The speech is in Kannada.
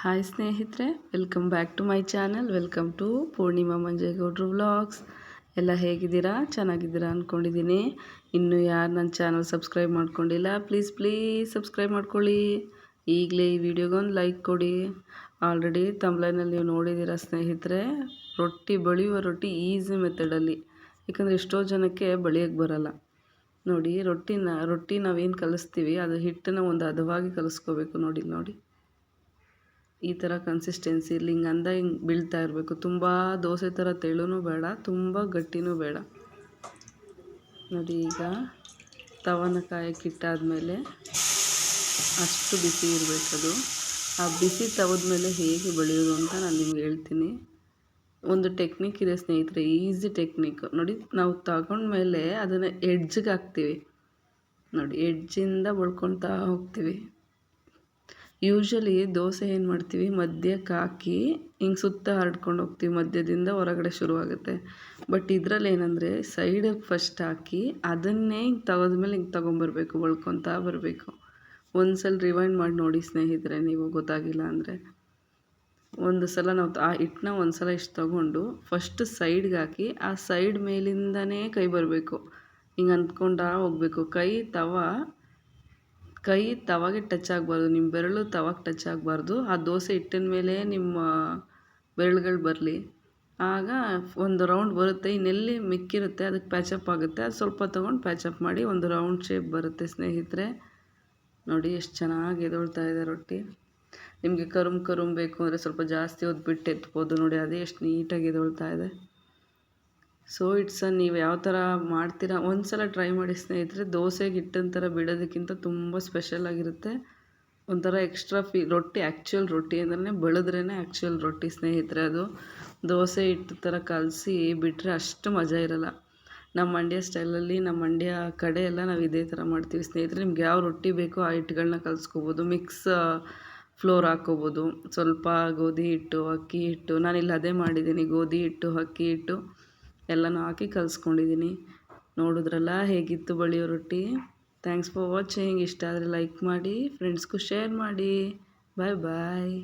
ಹಾಯ್ ಸ್ನೇಹಿತರೆ welcome back to my channel welcome to Poornima Manjegowdru vlogs ಎಲ್ಲ ಹೇಗಿದ್ದೀರಾ? ಚೆನ್ನಾಗಿದ್ದೀರಾ ಅಂದ್ಕೊಂಡಿದ್ದೀನಿ ಇನ್ನೂ ಯಾರು ನನ್ನ ಚಾನಲ್ ಸಬ್ಸ್ಕ್ರೈಬ್ ಮಾಡ್ಕೊಂಡಿಲ್ಲ ಪ್ಲೀಸ್ ಪ್ಲೀಸ್ ಸಬ್ಸ್ಕ್ರೈಬ್ ಮಾಡ್ಕೊಳ್ಳಿ. ಈಗಲೇ ಈ ವಿಡಿಯೋಗೊಂದು ಲೈಕ್ ಕೊಡಿ. ಆಲ್ರೆಡಿ ತಮ್ಲೈನಲ್ಲಿ ನೀವು ನೋಡಿದ್ದೀರಾ ಸ್ನೇಹಿತರೆ, ರೊಟ್ಟಿ ಬಳಿಯುವ ರೊಟ್ಟಿ ಈಸಿ ಮೆಥಡಲ್ಲಿ ಯಾಕಂದರೆ ಎಷ್ಟೋ ಜನಕ್ಕೆ ಬಳಿಯೋಕ್ಕೆ ಬರಲ್ಲ. ನೋಡಿ, ರೊಟ್ಟಿನ, ರೊಟ್ಟಿ ನಾವೇನು ಕಲಿಸ್ತೀವಿ ಅದು ಹಿಟ್ಟನ್ನು ಒಂದು ಹದವಾಗಿ ಕಲಿಸ್ಕೋಬೇಕು. ನೋಡಿ ನೋಡಿ. ಈ ಥರ ಕನ್ಸಿಸ್ಟೆನ್ಸಿ ಇಲ್ಲಿ ಹಿಂಗೆ ಅಂದ ಹಿಂಗೆ ಬೀಳ್ತಾ ಇರಬೇಕು. ತುಂಬ ದೋಸೆ ಥರ ತೆಳುನೂ ಬೇಡ, ತುಂಬ ಗಟ್ಟಿನೂ ಬೇಡ. ನೋಡಿ ಈಗ ತವನ ಕಾಯಕ್ಕಿಟ್ಟಾದಮೇಲೆ ಅಷ್ಟು ಬಿಸಿ ಇರಬೇಕದು ಆ ಬಿಸಿ ತವದ ಮೇಲೆ ಹೇಗೆ ಬೆಳೆಯೋದು ಅಂತ ನಾನು ನಿಮ್ಗೆ ಹೇಳ್ತೀನಿ. ಒಂದು ಟೆಕ್ನಿಕ್ ಇದೆ ಸ್ನೇಹಿತರೆ ಈಸಿ ಟೆಕ್ನಿಕ್ ನೋಡಿ ನಾವು ತಗೊಂಡ್ಮೇಲೆ ಅದನ್ನು ಎಡ್ಜ್ಗೆ ಹಾಕ್ತೀವಿ. ನೋಡಿ ಎಡ್ಜಿಂದ ಬಳ್ಕೊತಾ ಹೋಗ್ತೀವಿ. ಯೂಶ್ವಲಿ ದೋಸೆ ಏನು ಮಾಡ್ತೀವಿ? ಮಧ್ಯಕ್ಕೆ ಹಾಕಿ ಹಿಂಗೆ ಸುತ್ತ ಹರಡ್ಕೊಂಡು ಹೋಗ್ತೀವಿ. ಮಧ್ಯದಿಂದ ಹೊರಗಡೆ ಶುರುವಾಗುತ್ತೆ. ಬಟ್ ಇದರಲ್ಲಿ ಏನಂದರೆ ಸೈಡಿಗೆ ಫಸ್ಟ್ ಹಾಕಿ ಅದನ್ನೇ ಹಿಂಗೆ ತೆಗೆದ್ಮೇಲೆ ಹಿಂಗೆ ತೊಗೊಂಬರ್ಬೇಕು ಬಳ್ಕೊತಾ ಬರಬೇಕು. ಒಂದು ಸಲ ರಿವೈಂಡ್ ಮಾಡಿ ನೋಡಿ ಸ್ನೇಹಿತರೆ, ನೀವು ಗೊತ್ತಾಗಿಲ್ಲ ಅಂದರೆ. ಒಂದು ಸಲ ನಾವು ಆ ಹಿಟ್ಟನ್ನ ಒಂದು ಸಲ ಇಷ್ಟು ತೊಗೊಂಡು ಫಸ್ಟ್ ಸೈಡ್ಗೆ ಹಾಕಿ ಆ ಸೈಡ್ ಮೇಲಿಂದನೇ ಕೈ ಬರಬೇಕು. ಹಿಂಗೆ ಅಂದ್ಕೊಂಡಾ ಹೋಗಬೇಕು. ಕೈ, ತವ ಕೈ ತವಾಗೆ ಟಚ್ ಆಗಬಾರ್ದು ನಿಮ್ಮ ಬೆರಳು ತವಾಗೆ ಟಚ್ ಆಗಬಾರ್ದು. ಆ ದೋಸೆ ಹಿಟ್ಟಿನ ಮೇಲೆ ನಿಮ್ಮ ಬೆರಳುಗಳು ಬರಲಿ. ಆಗ ಒಂದು ರೌಂಡ್ ಬರುತ್ತೆ ಇನ್ನೆಲ್ಲಿ ಮಿಕ್ಕಿರುತ್ತೆ ಅದಕ್ಕೆ ಪ್ಯಾಚಪ್ ಆಗುತ್ತೆ. ಅದು ಸ್ವಲ್ಪ ತೊಗೊಂಡು ಪ್ಯಾಚಪ್ ಮಾಡಿ ಒಂದು ರೌಂಡ್ ಶೇಪ್ ಬರುತ್ತೆ ಸ್ನೇಹಿತರೆ. ನೋಡಿ ಎಷ್ಟು ಚೆನ್ನಾಗಿ ಎದೊಳ್ತಾ ಇದೆ ರೊಟ್ಟಿ. ನಿಮಗೆ ಕರುಮ್ ಕರುಮ್ ಬೇಕು ಅಂದರೆ ಸ್ವಲ್ಪ ಜಾಸ್ತಿ ಹೊತ್ತು ಎತ್ಬೋದು ನೋಡಿ, ಅದೇ ಎಷ್ಟು ನೀಟಾಗಿ ಎದೊಳ್ತಾ ಇದೆ. ಸೊ ಇಟ್ಸ್ ನೀವು ಯಾವ ಥರ ಮಾಡ್ತೀರಾ? ಒಂದು ಸಲ ಟ್ರೈ ಮಾಡಿ ಸ್ನೇಹಿತರೆ, ದೋಸೆಗೆ ಹಿಟ್ಟಿನ ಥರ ಬಿಡೋದಕ್ಕಿಂತ ತುಂಬ ಸ್ಪೆಷಲಾಗಿರುತ್ತೆ ಒಂಥರ ಎಕ್ಸ್ಟ್ರಾ ಫೀ ರೊಟ್ಟಿ ಆ್ಯಕ್ಚುಯಲ್ ರೊಟ್ಟಿ ಅಂದ್ರೆ ಬೆಳೆದ್ರೇ ಆ್ಯಕ್ಚುಯಲ್ ರೊಟ್ಟಿ ಸ್ನೇಹಿತರೆ ಅದು. ದೋಸೆ ಹಿಟ್ಟು ಥರ ಕಲಸಿ ಬಿಟ್ಟರೆ ಅಷ್ಟು ಮಜಾ ಇರಲ್ಲ. ನಮ್ಮ ಮಂಡ್ಯ ಸ್ಟೈಲಲ್ಲಿ ನಮ್ಮ ಮಂಡ್ಯ ಕಡೆ ಎಲ್ಲ ನಾವು ಇದೇ ಥರ ಮಾಡ್ತೀವಿ ಸ್ನೇಹಿತರೆ. ನಿಮ್ಗೆ ಯಾವ ರೊಟ್ಟಿ ಬೇಕೋ ಆ ಹಿಟ್ಟುಗಳನ್ನ ಕಲಿಸ್ಕೋಬೋದು. ಮಿಕ್ಸ್ ಫ್ಲೋರ್ ಹಾಕ್ಕೋಬೋದು. ಸ್ವಲ್ಪ ಗೋಧಿ ಹಿಟ್ಟು, ಅಕ್ಕಿ ಹಿಟ್ಟು, ನಾನಿಲ್ಲಿ ಅದೇ ಮಾಡಿದ್ದೀನಿ. ಗೋಧಿ ಹಿಟ್ಟು, ಅಕ್ಕಿ ಹಿಟ್ಟು. ಎಲ್ಲನೂ ಹಾಕಿ ಕಲಿಸ್ಕೊಂಡಿದ್ದೀನಿ ನೋಡಿದ್ರಲ್ಲ ಹೇಗಿತ್ತು ಬಳಿಯೋ ರೊಟ್ಟಿ? ಥ್ಯಾಂಕ್ಸ್ ಫಾರ್ ವಾಚಿಂಗ್ ಇಷ್ಟ ಆದರೆ ಲೈಕ್ ಮಾಡಿ ಫ್ರೆಂಡ್ಸ್ಗೂ ಶೇರ್ ಮಾಡಿ. ಬಾಯ್ ಬಾಯ್